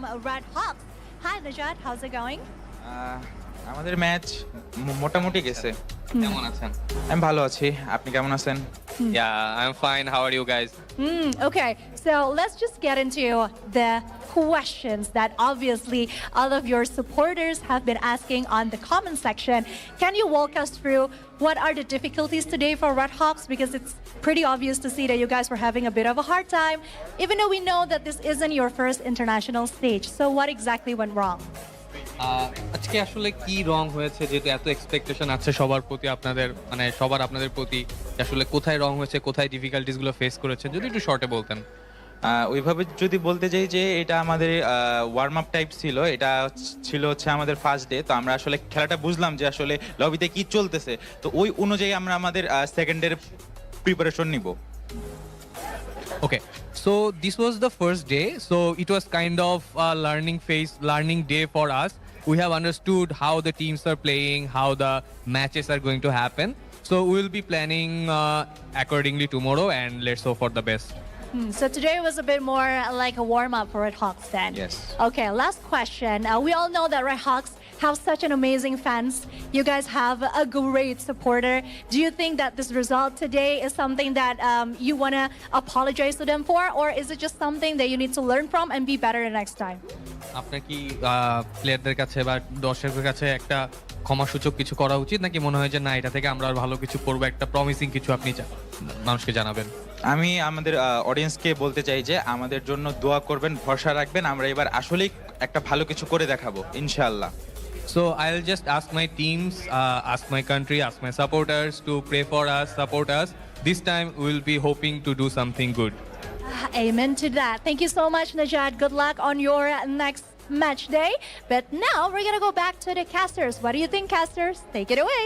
Red Hawks. Hi, Najat. How's it going? আহ, আমাদের match মোটামুটি গেছে কেমন আছেন আমি ভালো আছি আপনি কেমন আছেন Yeah, I'm fine. How are you guys? Hmm, okay, so let's just get into the questions that obviously all of your supporters have been asking on the comment section. Can you walk us through what are the difficulties today for Red Hawks? Because it's pretty obvious to see that you guys were having a bit of a hard time, even though we know that this isn't your first international stage. So, what exactly went wrong? আজকে আসলে কি রং হয়েছে? যেহেতু এত expectation আছে সবার প্রতি আপনাদের মানে সবার আপনাদের প্রতি আসলে কোথায় রং হয়েছে কোথায় ডিফিকাল্টিসগুলো ফেস করেছেন যদি একটু শর্টে বলতেন। ওইভাবে যদি বলতে যাই যে এটা আমাদের ওয়ার্ম আপ টাইপ ছিল এটা ছিল হচ্ছে আমাদের ফার্স্ট ডে তো আমরা আসলে খেলাটা বুঝলাম যে আসলে লবিতে কি চলতেছে। তো ওই অনুযায়ী আমরা আমাদের সেকেন্ড সেকেন্ডের প্রিপারেশন নিব। Okay so this was the first day so it was kind of learning learning learning day for us. We have understood how the teams are playing, how the matches are going to happen. So we will be planning uh, accordingly tomorrow, and let's hope for the best. Hmm, so, today was a bit more like a warm up for Red Hawks then. Yes. Okay, last question. Uh, we all know that Red Hawks have such an amazing fans. You guys have a great supporter. Do you think that this result today is something that um, you want to apologize to them for, or is it just something that you need to learn from and be better the next time? আপনার কি প্লেয়ারদের কাছে বা দর্শকদের কাছে একটা ক্ষমাসূচক কিছু করা উচিত? নাকি মনে হয় যে না এটা থেকে আমরা আর ভালো কিছু করব? একটা প্রমিসিং কিছু আপনি মানুষকে জানাবেন। আমি আমাদের অডিয়েন্সকে বলতে চাই যে আমাদের জন্য দোয়া করবেন ভরসা রাখবেন। আমরা এবার আসলেই একটা ভালো কিছু করে দেখাবো ইনশাআল্লাহ। So I'll just ask my teams, uh, ask my country, ask my supporters to pray for us, support us. This time we'll be hoping to do something good. Amen to that. Thank you so much, Najad. Good luck on your next match day. But now we're going to go back to the casters. What do you think, casters? Take it away.